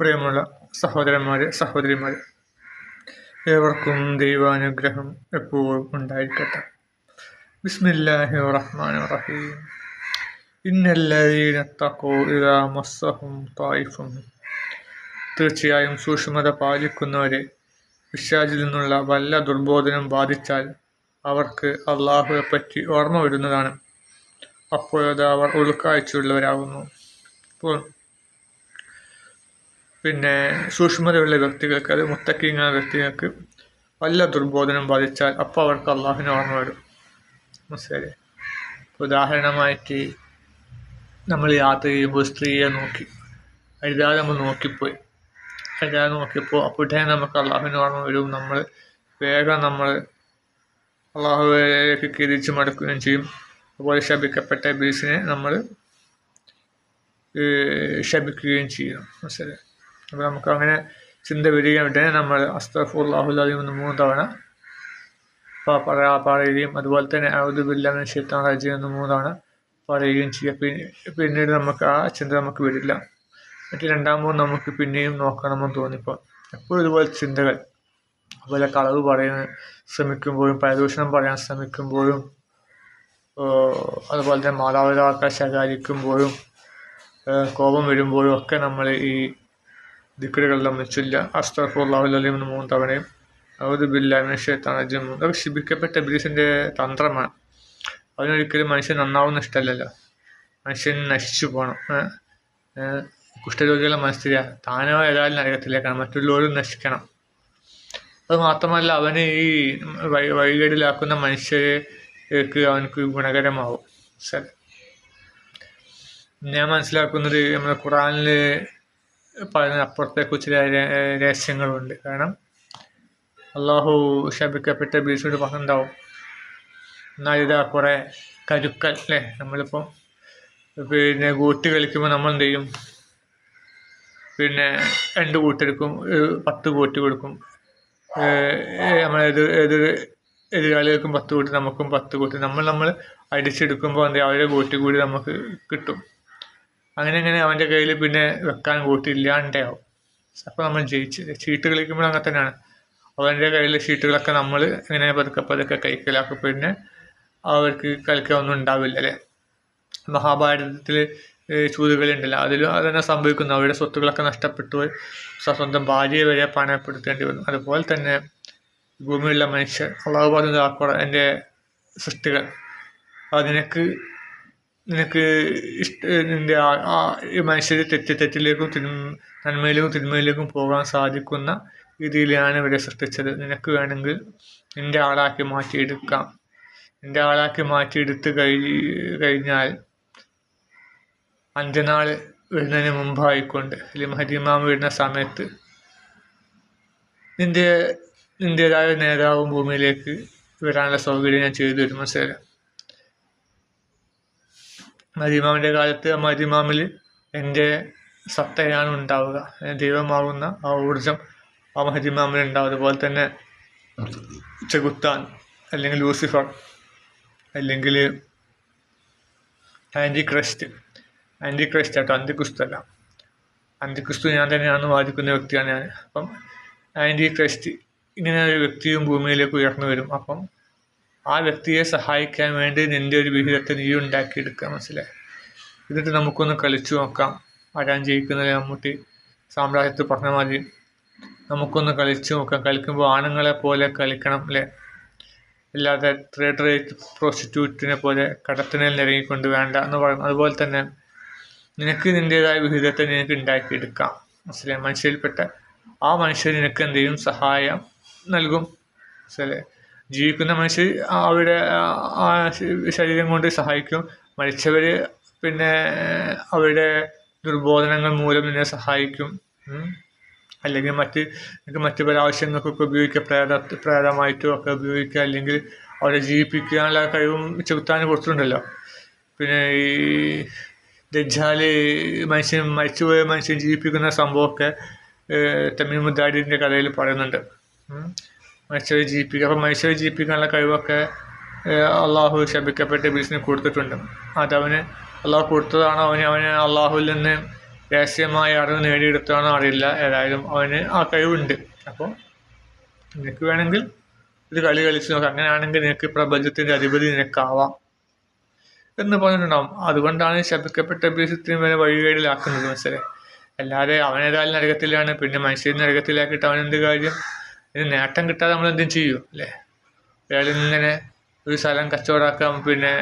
പ്രിയമുള്ള സഹോദരന്മാരെ സഹോദരിമാരെ ഏവർക്കും ദൈവാനുഗ്രഹം എപ്പോഴും ഉണ്ടായിരിക്കട്ടെ. ബിസ്മില്ലാഹി റഹ്മാൻ റഹീം. ഇന്നല്ലീന തക്കോ ഇതാ മസ്സഹും തായിഫും തീർച്ചയായും സൂക്ഷ്മത പാലിക്കുന്നവരെ പിശാചിൽ നിന്നുള്ള വല്ല ദുർബോധനം ബാധിച്ചാൽ അവർക്ക് അള്ളാഹുവെ പറ്റി ഓർമ്മ വരുന്നതാണ്. അപ്പോഴത് അവർ ഉൾക്കാഴ്ചയുള്ളവരാകുന്നു. ഇപ്പോൾ പിന്നെ സൂക്ഷ്മതയുള്ള വ്യക്തികൾക്ക് അത് മുത്തക്കിങ്ങ വ്യക്തികൾക്ക് വല്ല ദുർബോധനം ബാധിച്ചാൽ അപ്പോൾ അവർക്ക് അള്ളാഹുവിനെ ഓർമ്മ വരും. മനസ്സിലായി ഉദാഹരണമായിട്ട് നമ്മൾ യാത്ര ചെയ്യുമ്പോൾ സ്ത്രീയെ നോക്കി അഴുതാതെ നമ്മൾ നോക്കിപ്പോയി. അഴുതാതെ നോക്കിയപ്പോൾ അപ്പോഴേ നമുക്ക് അള്ളാഹുവിന് ഓർമ്മ വരും. നമ്മൾ വേഗം നമ്മൾ അള്ളാഹുവിലേക്ക് തിരിച്ചു മടക്കുകയും ചെയ്യും. അതുപോലെ ശപിക്കപ്പെട്ട ബീസിനെ നമ്മൾ ശപിക്കുകയും ചെയ്യും. മനസ്സിലായി അപ്പോൾ നമുക്കങ്ങനെ ചിന്ത വരികയും വിട്ടേ നമ്മൾ അസ്തഫുല്ലാഹുല്ലാഹി എന്ന് മൂന്ന് തവണ പറയാ പറയുകയും അതുപോലെ തന്നെ ഔദുബില്ലാന്ന് ഷെയ്ത്താൻ റജി എന്ന് മൂന്ന് തവണ പറയുകയും ചെയ്യുക പിന്നീട് നമുക്ക് ആ ചിന്ത നമുക്ക് വരില്ല. മറ്റു രണ്ടാമത് നമുക്ക് പിന്നെയും നോക്കണമെന്ന് തോന്നിപ്പോൾ എപ്പോഴും ഇതുപോലെ ചിന്തകൾ അതുപോലെ കളവ് പറയാൻ ശ്രമിക്കുമ്പോഴും പരദൂഷണം പറയാൻ ശ്രമിക്കുമ്പോഴും അതുപോലെ തന്നെ മാതാപിതാക്കളെ ശകാരിക്കുമ്പോഴും കോപം വരുമ്പോഴും ഒക്കെ നമ്മൾ ഈ ദിക്കറുകളെല്ലാം വെച്ചില്ല അസ്തഫുള്ളാഹുലിമിന് മൂന്ന് തവണയും. അവത് ബില്ലാമിഷത്താണജും അതൊക്കെ ശിപിക്കപ്പെട്ട ബിലീസിന്റെ തന്ത്രമാണ്. അതിനൊരിക്കലും മനുഷ്യൻ നന്നാവുന്ന ഇഷ്ടമല്ലല്ലോ. മനുഷ്യൻ നശിച്ചു പോകണം കുഷ്ഠരോഗികളെ മനസ്സിലാ താനോ ഏതായാലും നരകത്തിലേക്കാണ്. മറ്റുള്ളവരും നശിക്കണം. അത് മാത്രമല്ല അവന് ഈ വഴി വഴികേടിലാക്കുന്ന മനുഷ്യർക്ക് അവനക്ക് ഗുണകരമാവും. ഞാൻ മനസ്സിലാക്കുന്നത് നമ്മുടെ ഖുറാനിൽ പറയുന്ന അപ്പുറത്തെ കുറിച്ച് രഹസ്യങ്ങളുണ്ട്. കാരണം അള്ളാഹു ശപിക്കപ്പെട്ട ബീച്ചോട് പറഞ്ഞിട്ടുണ്ടാവും. എന്നാൽ ഇതാ കുറേ കരുക്കൽ അല്ലേ? നമ്മളിപ്പോൾ പിന്നെ കൂട്ടി കളിക്കുമ്പോൾ നമ്മൾ എന്ത് ചെയ്യും പിന്നെ രണ്ട് കൂട്ടെടുക്കും പത്ത് കൂട്ടി കൊടുക്കും. നമ്മൾ എതിർ എതിർ എതിരാളികൾക്കും പത്ത് കൂട്ടി നമുക്കും പത്ത് കൂട്ടി നമ്മൾ നമ്മൾ അടിച്ചെടുക്കുമ്പോൾ എന്ത് അവരെ കൂട്ടി കൂടി നമുക്ക് കിട്ടും. അങ്ങനെ അങ്ങനെ അവന്റെ കയ്യിൽ പിന്നെ വെക്കാൻ കൂട്ടി ഇല്ലാണ്ടാവും അപ്പോൾ നമ്മൾ ജയിച്ച്. ചീട്ട് കളിക്കുമ്പോൾ അങ്ങനെ തന്നെയാണ്. അവന്റെ കയ്യിലെ ഷീറ്റുകളൊക്കെ നമ്മൾ ഇങ്ങനെ പതുക്കെ പതുക്കെ കൈക്കലാക്കും. പിന്നെ അവർക്ക് കളിക്കാൻ ഒന്നും ഉണ്ടാവില്ല അല്ലേ? മഹാഭാരതത്തിൽ ചൂതുകളിയുണ്ടല്ലോ അതിലും അതന്നെ സംഭവിക്കുന്നു. അവരുടെ സ്വത്തുകളൊക്കെ നഷ്ടപ്പെട്ടു സ്വന്തം ഭാര്യയെ വരെ പണയപ്പെടുത്തേണ്ടി വന്നു. അതുപോലെ തന്നെ ഭൂമിയിലുള്ള മനുഷ്യർ അള്ളാഹു പറഞ്ഞത് എന്റെ സൃഷ്ടികൾ. അത് നിനക്ക് നിന്റെ ഇഷ്ട നിന്റെ ഈ മനുഷ്യർ തെറ്റ് തെറ്റിലേക്കും തിന്മ നന്മയിലേക്കും തിന്മയിലേക്കും പോകാൻ സാധിക്കുന്ന രീതിയിലാണ് ഇവരെ സൃഷ്ടിച്ചത്. നിനക്ക് വേണമെങ്കിൽ നിന്റെ ആളാക്കി മാറ്റിയെടുക്കാം. നിന്റെ ആളാക്കി മാറ്റിയെടുത്ത് കഴി കഴിഞ്ഞാൽ അന്ത്യനാൾ വരുന്നതിന് മുമ്പായിക്കൊണ്ട് അല്ലെങ്കിൽ മഹദിമാം വരുന്ന സമയത്ത് നിന്റെ നിന്റേതായ നേതാവും ഭൂമിയിലേക്ക് വരാനുള്ള സൗകര്യം ഞാൻ ചെയ്തു തരും മനസ്സിലായി മദിമാമിന്റെ കാലത്ത് മരിമാമിൽ എന്റെ സത്തയാണ് ഉണ്ടാവുക. ദൈവമാകുന്ന ആ ഊർജം ആ മരിമാമിൽ ഉണ്ടാവും. അതുപോലെ തന്നെ ചെകുത്താൻ അല്ലെങ്കിൽ ലൂസിഫർ അല്ലെങ്കിൽ ആന്റി ക്രസ്റ്റ് ആന്റി ക്രസ്റ്റ് ആട്ടോ അന്തിക്രിസ്തു അല്ല. അന്തിക്രിസ്തു ഞാൻ തന്നെയാണ് വാദിക്കുന്ന വ്യക്തിയാണ് ഞാൻ. അപ്പം ആന്റി ക്രസ്റ്റ് ഇങ്ങനെ ഒരു വ്യക്തിയും ഭൂമിയിലേക്ക് ഉയർന്നു വരും. അപ്പം ആ വ്യക്തിയെ സഹായിക്കാൻ വേണ്ടി നിന്റെ ഒരു വിഹിതത്തെ നീ ഉണ്ടാക്കിയെടുക്കുക മനസ്സിലായി? എന്നിട്ട് നമുക്കൊന്ന് കളിച്ചു നോക്കാം. ആരാൻ ജയിക്കുന്നത് മമ്മൂട്ടി സാമ്രാജ്യത്തിൽ പറഞ്ഞ മതി നമുക്കൊന്ന് കളിച്ചു നോക്കാം. കളിക്കുമ്പോൾ ആണുങ്ങളെ പോലെ കളിക്കണം അല്ലേ? അല്ലാതെ തേർഡ് റേറ്റ് പ്രോസ്റ്റിറ്റ്യൂട്ടിനെ പോലെ കടത്തിനിൽ ഇറങ്ങിക്കൊണ്ട് വേണ്ട എന്ന് പറയും. അതുപോലെ തന്നെ നിനക്ക് നിന്റേതായ വിഹിതത്തെ നിനക്ക് ഉണ്ടാക്കിയെടുക്കാം മനസ്സിലായി? മനുഷ്യരിൽപ്പെട്ട ആ മനുഷ്യർ നിനക്ക് എന്തെങ്കിലും സഹായം നൽകും മനസ്സിലെ ജീവിക്കുന്ന മനുഷ്യർ അവരുടെ ശരീരം കൊണ്ട് സഹായിക്കും. മരിച്ചവർ പിന്നെ അവരുടെ ദുർബോധനങ്ങൾ മൂലം നിന്നെ സഹായിക്കും. അല്ലെങ്കിൽ മറ്റ് മറ്റു പല ആവശ്യങ്ങൾക്കൊക്കെ ഉപയോഗിക്കുക പ്രേത പ്രേതമായിട്ടും ഒക്കെ ഉപയോഗിക്കുക അല്ലെങ്കിൽ അവരെ ജീവിപ്പിക്കാനുള്ള കഴിവും ചെകുത്താൻ കൊടുത്തിട്ടുണ്ടല്ലോ. പിന്നെ ഈ ദജ്ജാൽ മനുഷ്യൻ മരിച്ചുപോയ മനുഷ്യൻ ജീവിപ്പിക്കുന്ന സംഭവമൊക്കെ തമിഴ് മുദ്ദാഡിന്റെ കഥയിൽ പറയുന്നുണ്ട്. മനുഷ്യരെ ജീവിപ്പിക്കുക അപ്പം മനുഷ്യരെ ജീവിപ്പിക്കാനുള്ള കഴിവൊക്കെ അള്ളാഹു ശപിക്കപ്പെട്ട ബിസിനെ കൊടുത്തിട്ടുണ്ട്. അതവന് അള്ളാഹു കൊടുത്തതാണോ? അവന് അവന് അള്ളാഹുവിൽ നിന്ന് രഹസ്യമായ അറിവ് നേടിയെടുത്താണോ അറിയില്ല. ഏതായാലും അവന് ആ കഴിവുണ്ട്. അപ്പോൾ നിനക്ക് വേണമെങ്കിൽ ഇത് കളി കളിച്ച് നോക്കാം. അങ്ങനെയാണെങ്കിൽ നിനക്ക് പ്രപഞ്ചത്തിന്റെ അധിപതി നിനക്കാവാം എന്ന് പറഞ്ഞിട്ടുണ്ടാവും. അതുകൊണ്ടാണ് ശപിക്കപ്പെട്ട ഇബ്ലീസ് വരെ വഴികേടിലാക്കുന്നത്. മനസ്സിലെ അല്ലാതെ അവനേതായാലും നരകത്തിലാണ്. പിന്നെ മനുഷ്യൻ നരകത്തിലാക്കിയിട്ട് അവനെന്ത് കാര്യം? ഇതിന് നേട്ടം കിട്ടാതെ നമ്മൾ എന്തും ചെയ്യും അല്ലേ? ഇങ്ങനെ ഒരു സ്ഥലം കച്ചവടമാക്കാം പിന്നെ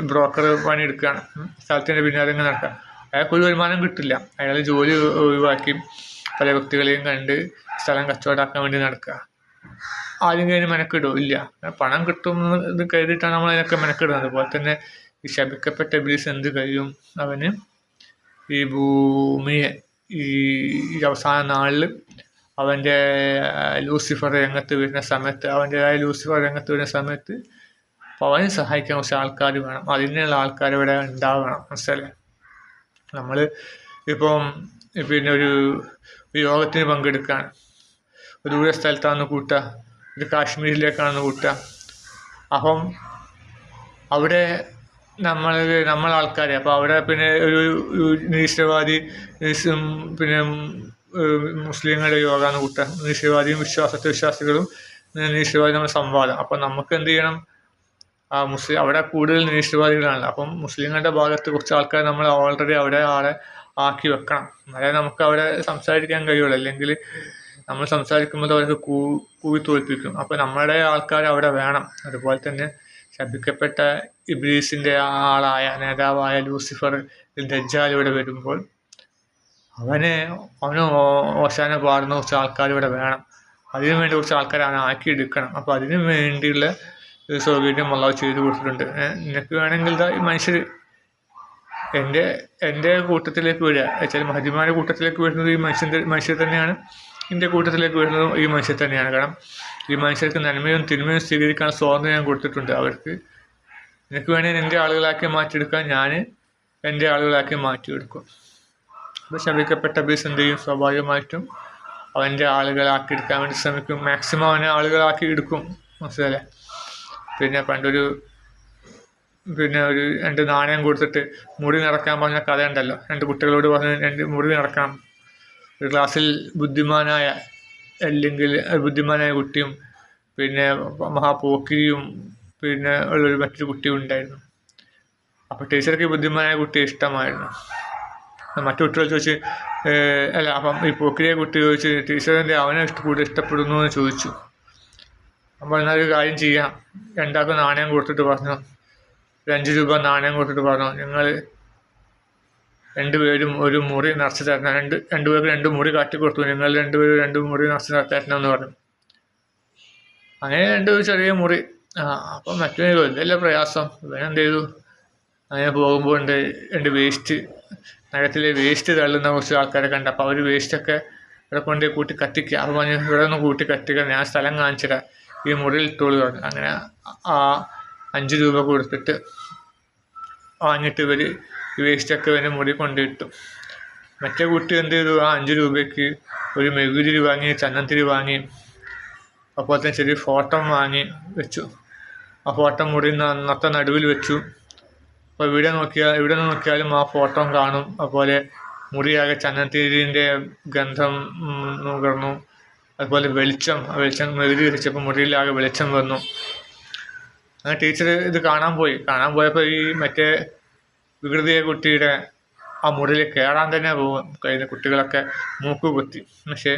ബ്രോക്കർ പണിയെടുക്കുകയാണ്. സ്ഥലത്തിന്റെ പിന്നാലെ ഇങ്ങനെ നടക്കാം. അയാൾക്ക് ഒരു വരുമാനം കിട്ടില്ല. അയാൾ ജോലി ഒഴിവാക്കി പല വ്യക്തികളെയും കണ്ട് സ്ഥലം കച്ചവടമാക്കാൻ വേണ്ടി നടക്കുക. ആദ്യം കഴിഞ്ഞ് മെനക്കിടും. ഇല്ല. പണം കിട്ടും ഇത് കരുതിയിട്ടാണ് നമ്മൾ അതിനൊക്കെ മെനക്കിടുന്നത്. അതുപോലെ തന്നെ ഈ ശപിക്കപ്പെട്ട ബിലീസ് എന്ത് കഴിയും? അവന് ഈ ഭൂമിയെ ഈ അവസാന നാളിൽ അവന്റെ ലൂസിഫർ രംഗത്ത് വരുന്ന സമയത്ത് അവന്റെതായ ലൂസിഫർ രംഗത്ത് വരുന്ന സമയത്ത് അപ്പോൾ അവനെ സഹായിക്കാൻ കുറച്ച് ആൾക്കാർ വേണം. അതിനുള്ള ആൾക്കാർ ഇവിടെ ഉണ്ടാവണം. മനസ്സിലെ നമ്മൾ ഇപ്പം പിന്നെ ഒരു യോഗത്തിന് പങ്കെടുക്കാൻ ഒരു ദൂര സ്ഥലത്താണെന്ന് കൂട്ടുക ഒരു കാശ്മീരിലേക്കാണെന്ന് കൂട്ടുക. അപ്പം അവിടെ നമ്മൾ ആൾക്കാരെ അപ്പോൾ അവിടെ പിന്നെ ഒരു നിരീശ്വരവാദി പിന്നെ മുസ്ലിങ്ങളുടെ യോഗാന്ന് കൂട്ടുക നിരീശ്വരവാദിയും വിശ്വാസത്തെ വിശ്വാസികളും നിരീശ്വരവാദി നമ്മൾ സംവാദം. അപ്പം നമുക്ക് എന്ത് ചെയ്യണം? ആ മുസ്ലിം അവിടെ കൂടുതൽ നിരീശ്വരവാദികളാണല്ലോ അപ്പം മുസ്ലിങ്ങളുടെ ഭാഗത്ത് കുറച്ച് ആൾക്കാർ നമ്മൾ ഓൾറെഡി അവിടെ ആളെ ആക്കി വെക്കണം. എന്നാലേ നമുക്ക് അവിടെ സംസാരിക്കാൻ കഴിയുള്ളൂ. അല്ലെങ്കിൽ നമ്മൾ സംസാരിക്കുമ്പോൾ അവർക്ക് കൂ കൂവി തോൽപ്പിക്കും. അപ്പോൾ നമ്മുടെ ആൾക്കാർ അവിടെ വേണം. അതുപോലെ തന്നെ ശപിക്കപ്പെട്ട ഇബ്രീസിന്റെ ആളായ നേതാവായ ലൂസിഫർ ദജ്ജാൽ ഇവിടെ വരുമ്പോൾ അവനെ അവന് ഓശാന പാടുന്ന കുറച്ച് ആൾക്കാർ ഇവിടെ വേണം. അതിനു വേണ്ടി കുറച്ച് ആൾക്കാരെ അവനെ ആക്കിയെടുക്കണം. അപ്പോൾ അതിനു വേണ്ടിയുള്ള സൗകര്യം അള്ളാഹു ചെയ്തു കൊടുത്തിട്ടുണ്ട്. നിനക്ക് വേണമെങ്കിൽ ഈ മനുഷ്യർ എന്റെ എന്റെ കൂട്ടത്തിലേക്ക് വരിക. വെച്ചാൽ മഹജിമാരുടെ കൂട്ടത്തിലേക്ക് വരുന്നത് ഈ മനുഷ്യന്റെ മനുഷ്യർ തന്നെയാണ്. എന്റെ കൂട്ടത്തിലേക്ക് വരുന്നതും ഈ മനുഷ്യർ തന്നെയാണ്. കാരണം ഈ മനുഷ്യർക്ക് നന്മയും തിന്മയും സ്വീകരിക്കാൻ സ്വാതന്ത്ര്യം ഞാൻ കൊടുത്തിട്ടുണ്ട്. അവർക്ക് നിനക്ക് വേണമെങ്കിൽ എന്റെ ആളുകളാക്കി മാറ്റിയെടുക്കാൻ ഞാൻ എന്റെ ആളുകളാക്കി മാറ്റിയെടുക്കും. ശപിക്കപ്പെട്ട ബീസ് എന്ത് ചെയ്യും സ്വാഭാവികമായിട്ടും അവന്റെ ആളുകളാക്കി എടുക്കാൻ വേണ്ടി ശ്രമിക്കും. മാക്സിമം അവനെ ആളുകളാക്കി എടുക്കും. മനസ്സിലല്ലേ പിന്നെ പണ്ടൊരു പിന്നെ ഒരു രണ്ട് നാണയം കൊടുത്തിട്ട് മുടി നടക്കാൻ പറഞ്ഞ കഥ ഉണ്ടല്ലോ രണ്ട് കുട്ടികളോട് പറഞ്ഞ് രണ്ട് മുടി നടക്കണം ഒരു ക്ലാസ്സിൽ ബുദ്ധിമാനായ അല്ലെങ്കിൽ ബുദ്ധിമാനായ കുട്ടിയും പിന്നെ മഹാപോക്കിരിയും പിന്നെ ഉള്ളൊരു മറ്റൊരു കുട്ടിയും ഉണ്ടായിരുന്നു. അപ്പോൾ ടീച്ചർക്ക് ബുദ്ധിമാനായ കുട്ടിയെ ഇഷ്ടമായിരുന്നു. മറ്റു കുട്ടികൾ ചോദിച്ച് അല്ല അപ്പം ഈ പോക്കിരിയെ കുട്ടി ചോദിച്ച് ടീച്ചറിന്റെ അവനെ കൂടുതൽ ഇഷ്ടപ്പെടുന്നു എന്ന് ചോദിച്ചു. അപ്പോൾ എന്നാൽ ഒരു കാര്യം ചെയ്യാം. രണ്ടാൾക്ക് നാണയം കൊടുത്തിട്ട് പറഞ്ഞു. അഞ്ച് രൂപ നാണയം കൊടുത്തിട്ട് പറഞ്ഞു. നിങ്ങൾ രണ്ടുപേരും ഒരു മുറി നിറച്ച് തരണം. രണ്ട് രണ്ടുപേർക്ക് രണ്ട് മുറി കാട്ടി കൊടുത്തു. നിങ്ങൾ രണ്ടുപേരും രണ്ട് മുറി നിറച്ച് തരണം എന്ന് പറഞ്ഞു. അങ്ങനെ രണ്ട് ചെറിയ മുറി. ആ അപ്പം മറ്റേ വലിയ പ്രയാസം. ഇവനെന്ത് ചെയ്തു? അങ്ങനെ പോകുമ്പോൾ ഉണ്ട് ഉണ്ട് വേസ്റ്റ് നഗരത്തിലെ വേസ്റ്റ് തള്ളുന്ന കുറച്ച് ആൾക്കാരെ കണ്ട. അപ്പോൾ അവർ വേസ്റ്റൊക്കെ ഇവിടെ കൊണ്ട് കൂട്ടി കത്തിക്കുക. അപ്പോൾ പറഞ്ഞു ഇവിടെ ഒന്ന് കൂട്ടി കത്തിക്കുക ഞാൻ സ്ഥലം കാണിച്ചിടാം ഈ മുറിയിൽ ഇട്ടോളൂ പറഞ്ഞു. അങ്ങനെ ആ അഞ്ച് രൂപ കൊടുത്തിട്ട് വാങ്ങിയിട്ട് ഇവർ വേസ്റ്റൊക്കെ ഇവന്റെ മുറി കൊണ്ടിട്ടു മറ്റേ കുട്ടി എന്ത് ചെയ്തു? ആ അഞ്ച് രൂപയ്ക്ക് ഒരു മെഴുകുതിരി വാങ്ങി ചന്ദനത്തിരി വാങ്ങി അപ്പോൾ തന്നെ ചെറിയ ഫോട്ടോ വാങ്ങി വെച്ചു. ആ ഫോട്ടോ മുറി നന്നത്തെ നടുവിൽ വെച്ചു. അപ്പോൾ ഇവിടെ നോക്കിയാൽ നിന്ന് നോക്കിയാലും ആ ഫോട്ടോ കാണും. അതുപോലെ മുറിയാകെ ചന്ദനത്തിരിന്റെ ഗന്ധം നുകർന്നു. അതുപോലെ വെളിച്ചം വെളിച്ചം മെഴുതി വെച്ചപ്പോൾ മുറിയിലാകെ വെളിച്ചം വന്നു. അങ്ങനെ ടീച്ചർ ഇത് കാണാൻ പോയി. കാണാൻ പോയപ്പോൾ ഈ മറ്റേ വികൃതിയെ കുട്ടിയുടെ ആ മുറിയിൽ കയറാൻ തന്നെ പോകും കഴിഞ്ഞ കുട്ടികളൊക്കെ മൂക്ക് കുത്തി. പക്ഷേ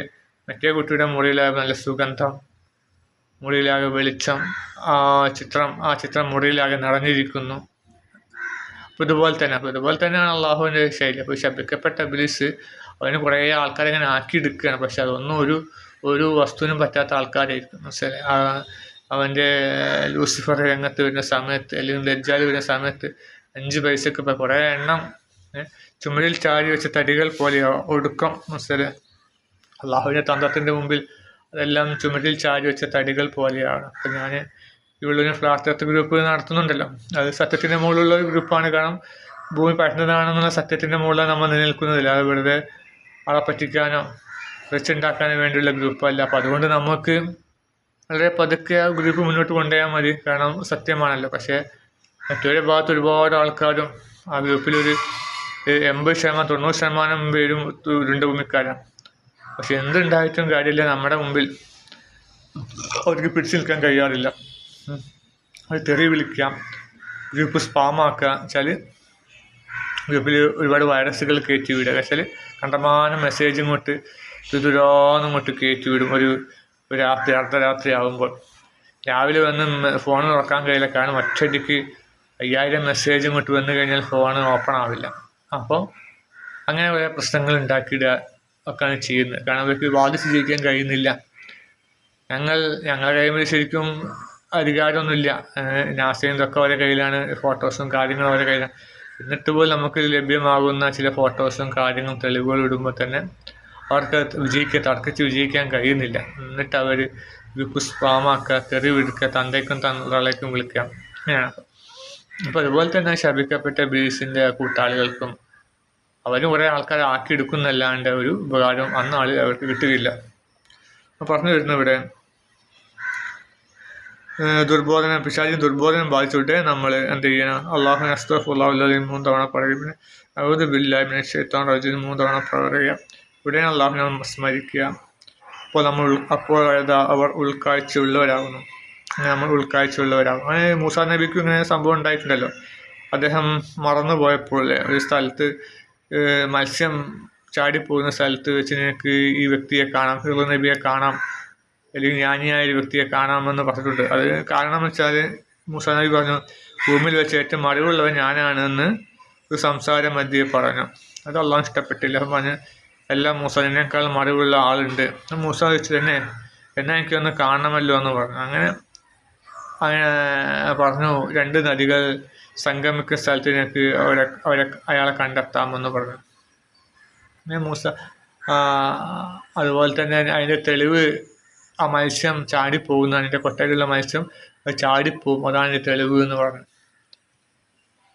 മറ്റേ കുട്ടിയുടെ മുറിയിലാകെ നല്ല സുഗന്ധം മുറിയിലാകെ വെളിച്ചം ആ ചിത്രം ആ ചിത്രം മുറിയിലാകെ നിറഞ്ഞിരിക്കുന്നു. അപ്പോൾ ഇതുപോലെ തന്നെ അപ്പോൾ ഇതുപോലെ തന്നെയാണ് അള്ളാഹുവിന്റെ ശൈലി. അപ്പോൾ ശപിക്കപ്പെട്ട ബിലിസ് അവന് കുറേ ആൾക്കാരെ ഇങ്ങനെ ആക്കിയെടുക്കുകയാണ് പക്ഷെ അതൊന്നും ഒരു ഒരു വസ്തുവിനും പറ്റാത്ത ആൾക്കാരായിരിക്കും. മനസ്സിലായി? അവന്റെ ലൂസിഫർ രംഗത്ത് വരുന്ന സമയത്ത് അല്ലെങ്കിൽ ലജ്ജാൽ വരുന്ന സമയത്ത് അഞ്ച് പൈസക്ക് ഇപ്പോൾ കുറേ എണ്ണം ചുമലിൽ ചാരി വെച്ച തടികൾ പോലെ ഒടുക്കം. മനസ്സിലെ അള്ളാഹുവിന്റെ തന്ത്രത്തിന്റെ മുമ്പിൽ അതെല്ലാം ചുമരിൽ ചാരി വെച്ച തടികൾ പോലെയാണ്. അപ്പം ഞാൻ ഇവിടെ ഫ്ലാറ്റ് ഗ്രൂപ്പ് നടത്തുന്നുണ്ടല്ലോ. അത് സത്യത്തിന്റെ മുകളിലുള്ള ഒരു ഗ്രൂപ്പാണ് കാരണം ഭൂമി പരന്നതാണെന്നുള്ള സത്യത്തിന്റെ മുകളിലാണ് നമ്മൾ നിലനിൽക്കുന്നതില്ല അത് വെറുതെ ആളെ പറ്റിക്കാനോ വെച്ചുണ്ടാക്കാനോ വേണ്ടിയുള്ള ഗ്രൂപ്പല്ല അപ്പോൾ അതുകൊണ്ട് നമുക്ക് വളരെ പതുക്കെ ആ ഗ്രൂപ്പ് മുന്നോട്ട് കൊണ്ടുപോയാൽ മതി. കാരണം സത്യമാണല്ലോ. പക്ഷേ മറ്റൊരു ഭാഗത്ത് ഒരുപാട് ആൾക്കാരും ആ ഗ്രൂപ്പിലൊരു എൺപത് ശതമാനം തൊണ്ണൂറ് ശതമാനം പേരും ഉരുണ്ട ഭൂമിക്കാരാണ്. പക്ഷെ എന്തുണ്ടായിട്ടും കാര്യമില്ല. നമ്മുടെ മുമ്പിൽ അവർക്ക് പിടിച്ചു നിൽക്കാൻ കഴിയാറില്ല. അത് തെറി വിളിക്കാം ഗ്രൂപ്പ് സ്പാമാക്കുക വെച്ചാൽ ഗ്രൂപ്പിൽ ഒരുപാട് വൈറസുകൾ കയറ്റി വിടുക. വെച്ചാൽ കണ്ടമാനം മെസ്സേജ് ഇങ്ങോട്ട് ദുരോന്ന് ഇങ്ങോട്ട് കയറ്റി വിടും. ഒരു രാത്രി അർദ്ധരാത്രി ആകുമ്പോൾ രാവിലെ വന്ന് ഫോൺ തുറക്കാൻ കഴിയില്ല കാരണം ഒറ്റയടിക്ക് അയ്യായിരം മെസ്സേജ് ഇങ്ങോട്ട് വന്നു കഴിഞ്ഞാൽ ഫോൺ ഓപ്പൺ ആവില്ല. അപ്പോൾ അങ്ങനെ കുറേ പ്രശ്നങ്ങൾ ഉണ്ടാക്കിയിടുക ഒക്കെയാണ് ചെയ്യുന്നത്. കാരണം അവർക്ക് വാദിച്ച് ജീവിക്കാൻ കഴിയുന്നില്ല. ഞങ്ങൾ ഞങ്ങളുടെ കഴിയുമ്പോൾ ശരിക്കും അധികാരമൊന്നുമില്ല. നാസയും ഇതൊക്കെ അവരുടെ കയ്യിലാണ്. ഫോട്ടോസും കാര്യങ്ങളും അവരുടെ കയ്യിലാണ് എന്നിട്ട് പോലും നമുക്ക് ലഭ്യമാകുന്ന ചില ഫോട്ടോസും കാര്യങ്ങളും തെളിവുകളും ഇടുമ്പോൾ തന്നെ അവർക്ക് വിജയിക്കുക തർക്കിച്ച് വിജയിക്കാൻ കഴിയുന്നില്ല. എന്നിട്ട് അവർ ഗ്രൂപ്പ് സ്പാമാക്കുക തെറി വിടുക്കുക തന്തയ്ക്കും തന്തളേക്കും വിളിക്കുക അങ്ങനെയാണ് അപ്പോൾ അതുപോലെ തന്നെ ശപിക്കപ്പെട്ട ബീസിന്റെ കൂട്ടാളികൾക്കും അവരും കുറേ ആൾക്കാരെ ആക്കിയെടുക്കുന്നല്ലാണ്ട് ഒരു ഉപകാരം അന്നാൾ അവർക്ക് കിട്ടുകയില്ല. പറഞ്ഞു വരുന്നു ഇവിടെ ദുർബോധനം പിശാചി ദുർബോധനം ബാധിച്ചുകൊണ്ട് നമ്മൾ എന്ത് ചെയ്യണം? അള്ളാഹു അസ്തഫുല്ലാഹുല്ലി മൂന്ന് തവണ പറയുക അവത് ബില്ലാഹിനെ ഷെയ്ത്താൻ റജിന് മൂന്ന് തവണ പറയുക ഇവിടെ അള്ളാഹുനെ സ്മരിക്കുക. അപ്പോൾ നമ്മൾ അപ്പോൾ അവർ ഉൾക്കാഴ്ചയുള്ളവരാകുന്നു. നമ്മൾ ഉൾക്കാഴ്ചയുള്ളവരാകും അങ്ങനെ മൂസാ നബിക്കും ഇങ്ങനെ സംഭവം ഉണ്ടായിട്ടുണ്ടല്ലോ. അദ്ദേഹം മറന്നു പോയപ്പോൾ ഒരു സ്ഥലത്ത് മത്സ്യം ചാടിപ്പോകുന്ന സ്ഥലത്ത് വെച്ച് നിനക്ക് ഈ വ്യക്തിയെ കാണാം ഹിറു നബിയെ കാണാം. അല്ലെങ്കിൽ ജ്ഞാനിയായ ഒരു വ്യക്തിയെ കാണാമെന്ന് പറഞ്ഞിട്ടുണ്ട്. അത് കാരണം വെച്ചാൽ മൂസാ പറഞ്ഞു ഭൂമിയിൽ വെച്ച് ഏറ്റവും അറിവുള്ളവൻ ഞാനാണെന്ന് ഒരു സംസാര മധ്യയെ പറഞ്ഞു. അത് അള്ളാഹ് ഇഷ്ടപ്പെട്ടില്ല. പറഞ്ഞ് എല്ലാ മുസാനിനേക്കാളും അറിവുള്ള ആളുണ്ട്. മൂസ വെച്ച് തന്നെ എന്നെ എനിക്കൊന്ന് കാണണമല്ലോ എന്ന് പറഞ്ഞു. അങ്ങനെ അങ്ങനെ പറഞ്ഞു രണ്ട് നദികൾ സംഗമിക്കുന്ന സ്ഥലത്ത് എനിക്ക് അവരെ അവരെ അയാളെ കണ്ടെത്താമെന്ന് പറഞ്ഞു. പിന്നെ മൂസ അതുപോലെ തന്നെ അതിന്റെ തെളിവ് ആ മത്സ്യം ചാടിപ്പോകുന്ന അതിന്റെ കൊട്ടയിലുള്ള മത്സ്യം. അത് ചാടിപ്പോകും അതാണ് എന്റെ തെളിവ് എന്ന് പറഞ്ഞു.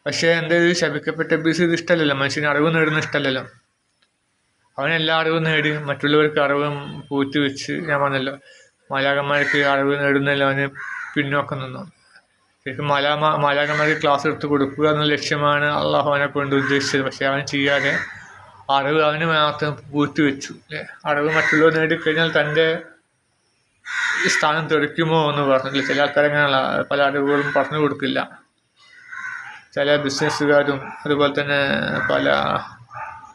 പക്ഷേ എന്റെ ഒരു ശപിക്കപ്പെട്ട ബീസ് ഇത് ഇഷ്ടമല്ലല്ലോ. മനുഷ്യന് അറിവ് നേടുന്ന ഇഷ്ടമല്ലല്ലോ. അവൻ എല്ലാ അറിവും നേടി മറ്റുള്ളവർക്ക് അറിവും പൂത്തി വെച്ച് ഞാൻ പറഞ്ഞല്ലോ മാലാകന്മാർക്ക് അറിവ് നേടുന്നതിൽ അവന് പിന്നോക്കം നിന്നു. ശരിക്കും മലാ മാലാകന്മാർക്ക് ക്ലാസ് എടുത്ത് കൊടുക്കുക എന്ന ലക്ഷ്യമാണ് അള്ളാഹു അവനെ കൊണ്ട് ഉദ്ദേശിച്ചത്. പക്ഷേ അവൻ ചെയ്യാതെ അറിവ് അവന് മാത്രം പൂത്തി വെച്ചു. അറിവ് മറ്റുള്ളവർ നേടിക്കഴിഞ്ഞാൽ തന്റെ സ്ഥാനം തെറിക്കുമോ എന്ന് പറഞ്ഞില്ല ചില ആൾക്കാരങ്ങനെയുള്ള പല അറിവുകളും പറഞ്ഞു കൊടുക്കില്ല. ചില ബിസിനസ്സുകാരും അതുപോലെ തന്നെ പല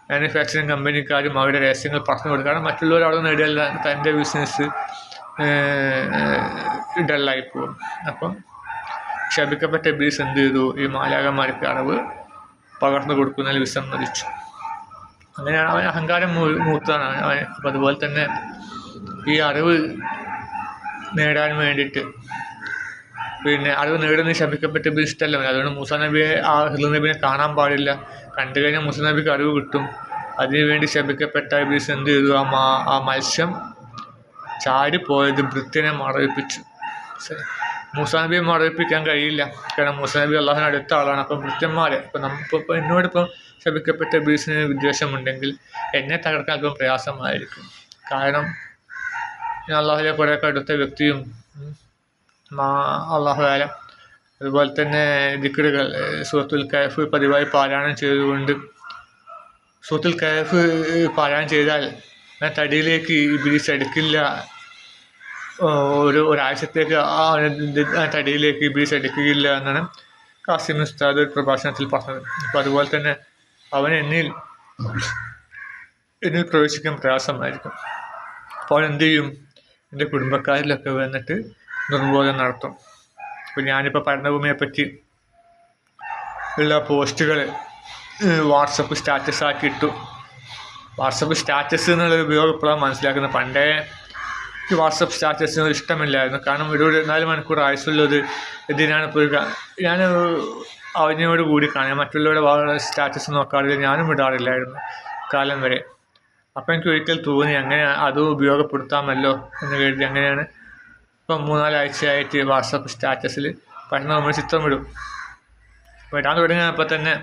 മാനുഫാക്ചറിങ് കമ്പനിക്കാരും അവരുടെ രഹസ്യങ്ങൾ പറഞ്ഞു കൊടുക്കുക കാരണം മറ്റുള്ളവർ അവിടെ നേടിയാൽ തന്റെ ബിസിനസ് ഡള്ളായി പോകും. അപ്പം ശപിക്കപ്പെട്ട ബീസ് എന്ത് ചെയ്തു? ഈ മാലാകന്മാർക്ക് അറിവ് പകർന്നു കൊടുക്കുന്നതിൽ വിസമ്മതിച്ചു. അങ്ങനെയാണ് അവൻ അഹങ്കാരം മൂത്താണ് അവൻ അതുപോലെ തന്നെ ഈ അറിവ് നേടാൻ വേണ്ടിയിട്ട്. പിന്നെ അറിവ് നേടുന്ന ശപിക്കപ്പെട്ട ഇഷ്ടമല്ല അതുകൊണ്ട് മൂസ നബിയെ ആ ഹിറു നബിനെ കാണാൻ പാടില്ല. കണ്ടു കഴിഞ്ഞാൽ മൂസ നബിക്ക് അറിവ് കിട്ടും. അതിനുവേണ്ടി ശപിക്കപ്പെട്ട ബിസ് എന്ത് ചെയ്തു? ആ മാ ആ മത്സ്യം ചാടിപ്പോയത് ഭൃത്യനെ മറവിപ്പിച്ചു. മൂസ നബിയെ മറവിപ്പിക്കാൻ കഴിയില്ല. കാരണം മൂസ നബി അള്ളാഹിന് അടുത്ത ആളാണ്. അപ്പം ഭൃത്യന്മാരെ അപ്പം നമുക്ക് എന്നോടിപ്പം ശപിക്കപ്പെട്ട ബീസിന് വിദ്വേഷമുണ്ടെങ്കിൽ എന്നെ തകർക്കാൻ അല്പം പ്രയാസമായിരിക്കും. കാരണം ഞാൻ അള്ളാഹുലെ കുറെ അടുത്ത വ്യക്തിയും അള്ളാഹു ആലം അതുപോലെ തന്നെ ദിക്കറുകൾ സുഹൃത്തുൽ കയഫ് പതിവായി പാരായണം ചെയ്തുകൊണ്ട് സുഹൃത്തുൽ കയഫ് പാരായണം ചെയ്താൽ ഞാൻ തടിയിലേക്ക് ഇബിലിസ് എടുക്കില്ല. ഒരു ഒരാഴ്ചത്തേക്ക് ആ തടിയിലേക്ക് ഇബിലിസ് എടുക്കുകയില്ല എന്നാണ് കാസിം ഉസ്താദ് ഒരു പ്രഭാഷണത്തിൽ പറഞ്ഞത്. അപ്പോൾ അതുപോലെ തന്നെ അവൻ എന്നിൽ എന്നിൽ പ്രവേശിക്കാൻ പ്രയാസമായിരിക്കും. അപ്പോൾ എന്ത് ചെയ്യും? എന്റെ കുടുംബക്കാരിലൊക്കെ വന്നിട്ട് നിർബോധം നടത്തും. അപ്പോൾ ഞാനിപ്പോൾ പഠനഭൂമിയെപ്പറ്റി പറ്റി ഉള്ള പോസ്റ്റുകൾ വാട്സപ്പ് സ്റ്റാറ്റസ് ആക്കി ഇട്ടു വാട്സപ്പ് സ്റ്റാറ്റസ് എന്നുള്ള ഉപയോഗം ഇപ്പോഴാണ് മനസ്സിലാക്കുന്നത്. പണ്ടേ ഈ വാട്സപ്പ് സ്റ്റാറ്റസിനോട് ഇഷ്ടമില്ലായിരുന്നു. കാരണം ഒരു നാല് മണിക്കൂർ ആയുസുള്ളത് ഇതിനാണ് ഇപ്പോൾ ഞാൻ അവനോട് കൂടി കാണുക മറ്റുള്ളവരുടെ സ്റ്റാറ്റസ് നോക്കാറില്ല. ഞാനും ഇടാറില്ലായിരുന്നു കാലം വരെ. അപ്പം എനിക്ക് ഒരിക്കൽ തോന്നി അങ്ങനെ അത് ഉപയോഗപ്പെടുത്താമല്ലോ എന്ന് കരുതി അങ്ങനെയാണ്. ഇപ്പം മൂന്നാലാഴ്ചയായിട്ട് വാട്സപ്പ് സ്റ്റാറ്റസിൽ പണ്ട് നമ്മൾ ചിത്രം വിടും ഇടാൻ തുടങ്ങിയപ്പോൾ തന്നെ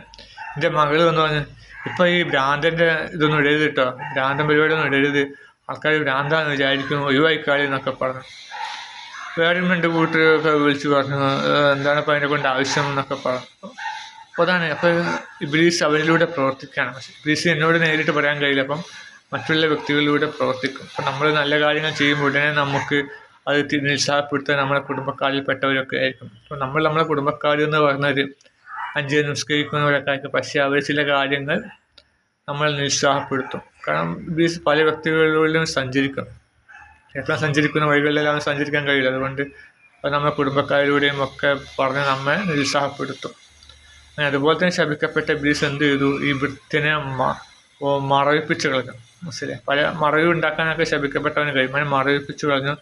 എന്റെ മകൾ വന്ന് പറഞ്ഞു ഇപ്പം ഈ ഭ്രാന്തന്റെ ഇതൊന്നും ഇടരുത് കേട്ടോ ഭ്രാന്തൻ പരിപാടിയൊന്നും ഇടരുത്. ആൾക്കാർ ഭ്രാന്താന്ന് വിചാരിക്കും ഒഴിവായിക്കാളി എന്നൊക്കെ പറഞ്ഞു. വേറെ രണ്ട് കൂട്ടരൊക്കെ വിളിച്ച് പറഞ്ഞു എന്താണ് ഇപ്പം അതിനെ കൊണ്ട് ആവശ്യം എന്നൊക്കെ പറഞ്ഞു. അപ്പോൾ അതാണ്. അപ്പോൾ ഇബ്ലീസ് അവരിലൂടെ പ്രവർത്തിക്കുകയാണ്. പക്ഷേ ഇബ്ലീസ് എന്നോട് നേരിട്ട് പറയാൻ കഴിയില്ല. അപ്പം മറ്റുള്ള വ്യക്തികളിലൂടെ പ്രവർത്തിക്കും. അപ്പം നമ്മൾ നല്ല കാര്യങ്ങൾ ചെയ്യുമ്പോൾ ഉടനെ നമുക്ക് അത് നിരുത്സാഹപ്പെടുത്താൻ നമ്മുടെ കുടുംബക്കാരിൽപ്പെട്ടവരൊക്കെ ആയിരിക്കും. അപ്പോൾ നമ്മൾ നമ്മുടെ കുടുംബക്കാർ എന്ന് പറഞ്ഞൊരു അഞ്ച് നിസ്കരിക്കുന്നവരൊക്കെ ആയിരിക്കും. പക്ഷേ അവർ ചില കാര്യങ്ങൾ നമ്മൾ നിരുത്സാഹപ്പെടുത്തും കാരണം ഇത് പല വ്യക്തികളിലും സഞ്ചരിക്കും. എത്ര സഞ്ചരിക്കുന്ന വഴികളിലെല്ലാം സഞ്ചരിക്കാൻ കഴിയില്ല. അതുകൊണ്ട് അത് നമ്മുടെ കുടുംബക്കാരിലൂടെയും ഒക്കെ പറഞ്ഞ് നമ്മെ നിരുത്സാഹപ്പെടുത്തും അതുപോലെ തന്നെ ശപിക്കപ്പെട്ട ബീസ് എന്ത് ചെയ്തു? ഈ വൃത്തിനെ മറവിപ്പിച്ച് കളഞ്ഞു. മുസ്ലിം പല മറവി ഉണ്ടാക്കാനൊക്കെ ശപിക്കപ്പെട്ടവന് കഴിയും അങ്ങനെ മറവിപ്പിച്ച് കളഞ്ഞു.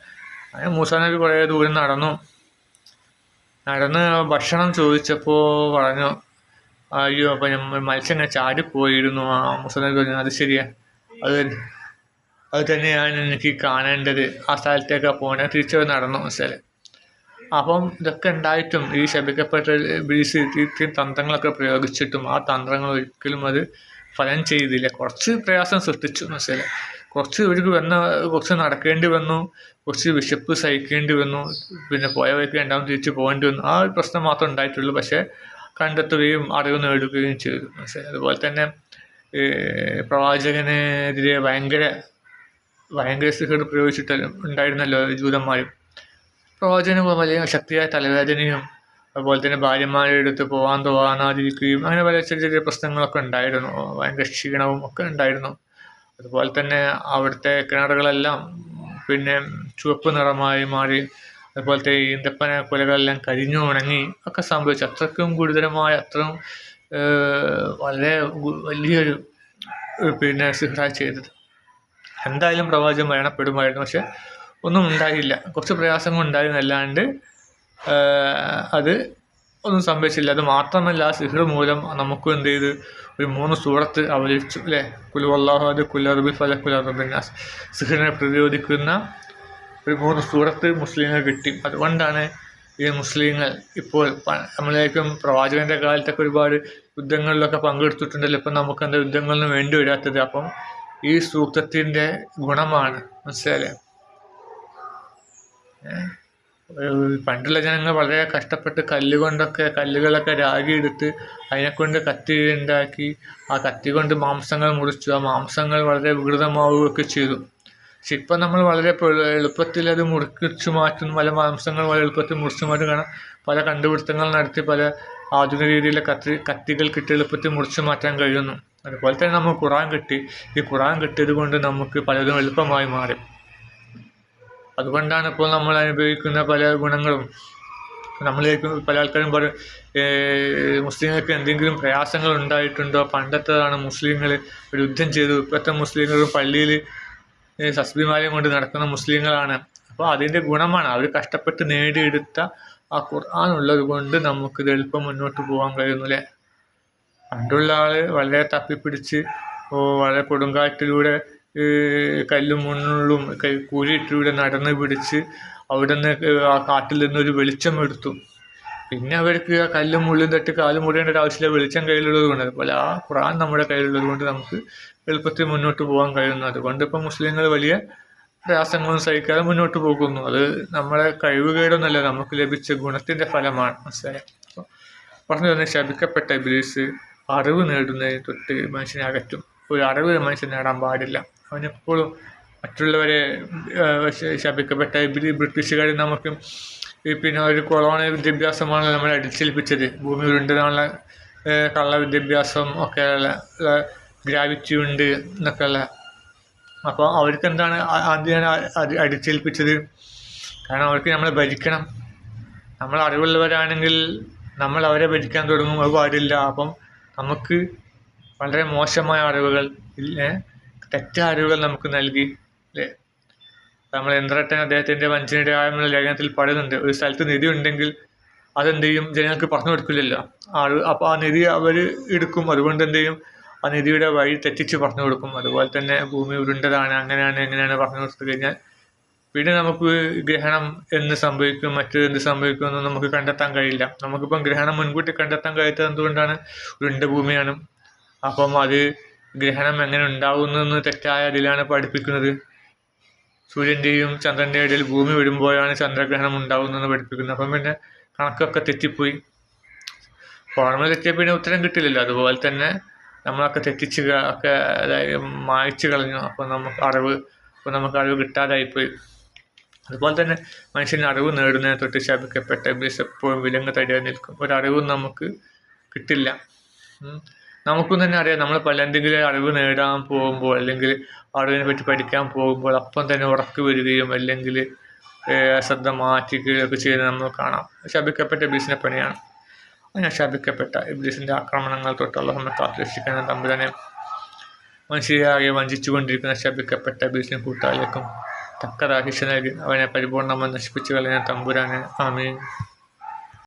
അങ്ങനെ മൂസാ നബി കുറേ ദൂരം നടന്നു. നടന്ന് ഭക്ഷണം ചോദിച്ചപ്പോൾ പറഞ്ഞു അയ്യോ അപ്പം ഞാൻ മത്സ്യം ഇങ്ങനെ ചാടിപ്പോയിരുന്നു. ആ മൂസാ നബി പറഞ്ഞു അത് ശരിയാ. അത് അത് തന്നെയാണ് എനിക്ക് കാണേണ്ടത്. ആ സ്ഥലത്തേക്ക് പോകണേ തിരിച്ചു നടന്നു മുസ്ലിം അപ്പം ഇതൊക്കെ ഉണ്ടായിട്ടും ഈ ശപിക്കപ്പെട്ട ബീസ് ഇത്രയും തന്ത്രങ്ങളൊക്കെ പ്രയോഗിച്ചിട്ടും ആ തന്ത്രങ്ങൾ ഒരിക്കലും അത് ഫലം ചെയ്തില്ല. കുറച്ച് പ്രയാസം സൃഷ്ടിച്ചു എന്ന് വെച്ചാൽ കുറച്ച് ഇവർക്ക് വന്ന കുറച്ച് നടക്കേണ്ടി വന്നു. കുറച്ച് വിശപ്പ് സഹിക്കേണ്ടി വന്നു. പിന്നെ പോയ വഴിക്ക് രണ്ടാമത് തിരിച്ച് പോകേണ്ടി വന്നു. ആ ഒരു പ്രശ്നം മാത്രം ഉണ്ടായിട്ടുള്ളൂ. പക്ഷേ കണ്ടെത്തുകയും അറിവ് നേടുകയും ചെയ്തു അതുപോലെ തന്നെ പ്രവാചകനെതിരെ ഭയങ്കര ഭയങ്കര സിഹർ പ്രയോഗിച്ചിട്ട് ഉണ്ടായിരുന്നല്ലോ ജൂതന്മാരും. പ്രവാചകന് വലിയ ശക്തിയായ തലവേദനയും അതുപോലെ തന്നെ ഭാര്യമാരുടെ അടുത്ത് പോകാൻ തോന്നാതിരിക്കുകയും അങ്ങനെ പല ചെറിയ ചെറിയ പ്രശ്നങ്ങളൊക്കെ ഉണ്ടായിരുന്നു. ഭയങ്കര ക്ഷീണവും ഒക്കെ ഉണ്ടായിരുന്നു. അതുപോലെ തന്നെ അവിടുത്തെ കിണറുകളെല്ലാം പിന്നെ ചുവപ്പ് നിറമായി മാറി. അതുപോലത്തെ ഈന്തപ്പന കുലകളെല്ലാം കരിഞ്ഞു ഉണങ്ങി. ഒക്കെ സംഭവിച്ചു. അത്രക്കും ഗുരുതരമായ അത്രയും വളരെ വലിയൊരു പിന്നെ സിഹ്റ ചെയ്തത്. എന്തായാലും പ്രവാചകൻ മരണപ്പെടുമായിരുന്നു. പക്ഷെ ഒന്നും ഉണ്ടായില്ല. കുറച്ച് പ്രയാസങ്ങൾ ഉണ്ടായിരുന്നല്ലാണ്ട് അത് ഒന്നും സംഭവിച്ചില്ല. അത് മാത്രമല്ല സിഹർ മൂലം നമുക്ക് എന്ത് ചെയ്ത്? ഒരു മൂന്ന് സൂറത്ത് അവതരിച്ചു അല്ലേ? കുലുവല്ലാഹു കുലറബി ഫല കുലറുബിനാസ് സിഹറിനെ പ്രതിരോധിക്കുന്ന ഒരു മൂന്ന് സൂറത്ത് മുസ്ലിങ്ങൾ കിട്ടി. അതുകൊണ്ടാണ് ഈ മുസ്ലിങ്ങൾ ഇപ്പോൾ നമ്മളേക്കും പ്രവാചകന്റെ കാലത്തൊക്കെ ഒരുപാട് യുദ്ധങ്ങളിലൊക്കെ പങ്കെടുത്തിട്ടുണ്ടല്ലോ. ഇപ്പം നമുക്ക് എന്താ യുദ്ധങ്ങളൊന്നും വേണ്ടി വരാത്തത്? അപ്പം ഈ സൂക്തത്തിന്റെ ഗുണമാണ്. മനസ്സിലായില്ലേ? പണ്ടുള്ള ജനങ്ങൾ വളരെ കഷ്ടപ്പെട്ട് കല്ലുകൊണ്ടൊക്കെ കല്ലുകളൊക്കെ രാഗി എടുത്ത് അതിനെക്കൊണ്ട് കത്തി ഉണ്ടാക്കി ആ കത്തി കൊണ്ട് മാംസങ്ങൾ മുറിച്ചു. ആ മാംസങ്ങൾ വളരെ വികൃതമാവുകയൊക്കെ ചെയ്തു. പക്ഷെ ഇപ്പം നമ്മൾ വളരെ എളുപ്പത്തിൽ അത് മുറിച്ചു മാറ്റുന്നു. പല മാംസങ്ങൾ വളരെ എളുപ്പത്തിൽ മുറിച്ചു മാറ്റും കാരണം പല കണ്ടുപിടുത്തങ്ങൾ നടത്തി പല ആധുനിക രീതിയിലെ കത്തി കത്തികൾ കിട്ടി എളുപ്പത്തിൽ മുറിച്ചു മാറ്റാൻ കഴിയുന്നു. അതുപോലെ തന്നെ നമ്മൾ ഖുറാൻ കിട്ടി. ഈ ഖുറാൻ കിട്ടിയത് കൊണ്ട് നമുക്ക് പലതും എളുപ്പമായി മാറി. അതുകൊണ്ടാണ് ഇപ്പോൾ നമ്മൾ അനുഭവിക്കുന്ന പല ഗുണങ്ങളും. നമ്മളേക്കും പല ആൾക്കാരും പറയും മുസ്ലിങ്ങൾക്ക് എന്തെങ്കിലും പ്രയാസങ്ങൾ ഉണ്ടായിട്ടുണ്ടോ? പണ്ടത്തേതാണ് മുസ്ലിങ്ങൾ ഒരു യുദ്ധം ചെയ്തു. ഇപ്പോഴത്തെ മുസ്ലിങ്ങൾ പള്ളിയിൽ സസ്ബിമാരെയും കൊണ്ട് നടക്കുന്ന മുസ്ലിങ്ങളാണ്. അപ്പോൾ അതിന്റെ ഗുണമാണ്. അവർ കഷ്ടപ്പെട്ട് നേടിയെടുത്ത ആ ഖുർആൻ ഉള്ളത് കൊണ്ട് നമുക്കിത് എളുപ്പം മുന്നോട്ട് പോകാൻ കഴിയുന്നു അല്ലേ പണ്ടുള്ള ആൾ വളരെ തപ്പിപ്പിടിച്ച് വളരെ കൊടുങ്കാറ്റിലൂടെ കല്ലും മുള്ളും കൈ ഇവിടെ നടന്ന് പിടിച്ച് അവിടെ നിന്ന് ആ കാട്ടിൽ നിന്ന് ഒരു വെളിച്ചം എടുത്തു. പിന്നെ അവർക്ക് ആ കല്ലും മുള്ളും തട്ടി കാലും മുറിയേണ്ട ഒരു ആവശ്യമില്ല. വെളിച്ചം കയ്യിലുള്ളത് കൊണ്ട്. അതുപോലെ ആ ഖുറാൻ നമ്മുടെ കയ്യിലുള്ളത് കൊണ്ട് നമുക്ക് എളുപ്പത്തിൽ മുന്നോട്ട് പോകാൻ കഴിയുന്നു. അതുകൊണ്ട് ഇപ്പം മുസ്ലിങ്ങൾ വലിയ പ്രയാസങ്ങളൊന്നും സഹിക്കാതെ മുന്നോട്ട് പോകുന്നു. അത് നമ്മുടെ കഴിവുകേടൊന്നുമല്ല നമുക്ക് ലഭിച്ച ഗുണത്തിന്റെ ഫലമാണ്. അപ്പോൾ പറഞ്ഞു തന്നെ ശപിക്കപ്പെട്ട ഇബ്ലീസ് അറിവ് നേടുന്നതിന് തൊട്ട് മനുഷ്യനെ അകറ്റും. ഒരു അറിവ് മനുഷ്യൻ നേടാൻ പാടില്ല. അവനെപ്പോഴും മറ്റുള്ളവരെ ശപിക്കപ്പെട്ട ബ്രിട്ടീഷുകാർ നമുക്ക് പിന്നെ ഒരു കൊളോണ വിദ്യാഭ്യാസമാണ് നമ്മളെ അടിച്ചേൽപ്പിച്ചത്. ഭൂമി ഉരുണ്ടതാണുള്ള കള്ള വിദ്യാഭ്യാസം ഒക്കെ ഉള്ള ഗ്രാവിറ്റി ഉണ്ട് എന്നൊക്കെയുള്ള അപ്പോൾ അവർക്ക് എന്താണ് ആദ്യം അടിച്ചേൽപ്പിച്ചത്? കാരണം അവർക്ക് നമ്മളെ ഭരിക്കണം. നമ്മൾ അറിവുള്ളവരാണെങ്കിൽ നമ്മൾ അവരെ ഭരിക്കാൻ തുടങ്ങും അത് പാടില്ല അപ്പം നമുക്ക് വളരെ മോശമായ അറിവുകൾ അറിവുകൾ നമുക്ക് നൽകി അല്ലേ? നമ്മൾ എന്തരട്ടെ അദ്ദേഹത്തിന്റെ വഞ്ചനയുടെ എന്ന ലേഖനത്തിൽ പറയുന്നുണ്ട് ഒരു സ്ഥലത്ത് നിധി ഉണ്ടെങ്കിൽ അതെന്ത് ചെയ്യും? ജനങ്ങൾക്ക് പറഞ്ഞു കൊടുക്കില്ലല്ലോ. ആ അറിവ് അപ്പോൾ ആ നിധി അവർ എടുക്കും. അതുകൊണ്ട് എന്ത് ചെയ്യും? ആ നിധിയുടെ വഴി തെറ്റിച്ച് പറഞ്ഞു കൊടുക്കും. അതുപോലെ തന്നെ ഭൂമി ഉരുണ്ടതാണ് അങ്ങനെയാണ് എങ്ങനെയാണ് പറഞ്ഞു കൊടുത്തു കഴിഞ്ഞാൽ പിന്നെ നമുക്ക് ഗ്രഹണം എന്ന് സംഭവിക്കും? മറ്റു എന്ത് സംഭവിക്കും എന്ന് നമുക്ക് കണ്ടെത്താൻ കഴിയില്ല. നമുക്കിപ്പം ഗ്രഹണം മുൻകൂട്ടി കണ്ടെത്താൻ കഴിയാത്തത് എന്തുകൊണ്ടാണ്? ഉരുണ്ട ഭൂമിയാണ്. അപ്പം അത് ഗ്രഹണം എങ്ങനെ ഉണ്ടാകുന്നെന്ന് തെറ്റായ അതിലാണ് പഠിപ്പിക്കുന്നത്. സൂര്യന്റെയും ചന്ദ്രന്റെയും ഇടയിൽ ഭൂമി വിടുമ്പോഴാണ് ചന്ദ്രഗ്രഹണം ഉണ്ടാകുന്നതെന്ന് പഠിപ്പിക്കുന്നത്. അപ്പം പിന്നെ കണക്കൊക്കെ തെറ്റിപ്പോയി. ഫോർമുല തെറ്റിയ പിന്നെ ഉത്തരം കിട്ടില്ലല്ലോ. അതുപോലെ തന്നെ നമ്മളൊക്കെ തെറ്റിച്ച് ഒക്കെ അതായത് മായ്ച്ചു കളഞ്ഞു. അപ്പോൾ നമുക്ക് അറിവ് അപ്പോൾ നമുക്ക് അറിവ് കിട്ടാതായിപ്പോയി. അതുപോലെ തന്നെ മനുഷ്യന് അറിവ് നേടുന്നതിനെ തൊട്ട് ശാപിക്കപ്പെട്ട എപ്പോഴും വിലങ്ങ് തടിയാൻ നിൽക്കും. ഒരറിവും നമുക്ക് കിട്ടില്ല. നമുക്കും തന്നെ അറിയാം. നമ്മൾ പല എന്തെങ്കിലും അറിവ് നേടാൻ പോകുമ്പോൾ അല്ലെങ്കിൽ അറിവിനെ പറ്റി പഠിക്കാൻ പോകുമ്പോൾ അപ്പം തന്നെ ഉറക്ക് വരികയും അല്ലെങ്കിൽ ശ്രദ്ധ മാറ്റിക്കുകയും മാറ്റുകയൊക്കെ ചെയ്യുന്നത് നമ്മൾ കാണാം. ശപിക്കപ്പെട്ട ഇബ്ലീസിന്റെ പണിയാണ്. അങ്ങനെ ശപിക്കപ്പെട്ട ഇബ്ലീസിന്റെ ആക്രമണങ്ങൾ തൊട്ടുള്ള നമ്മൾ കാത്തുരക്ഷിക്കുന്ന തമ്പുരാനെ മനുഷ്യരാകെ വഞ്ചിച്ചുകൊണ്ടിരിക്കുന്ന ശപിക്കപ്പെട്ട ഇബ്ലീസിനെ കൂട്ടാളിക്കും തക്കതാ ശിക്ഷ നൽകി. അവനെ പരിപൂർണമായി നശിപ്പിച്ചു കളയുന്ന തമ്പുരാനെ ആമീൻ.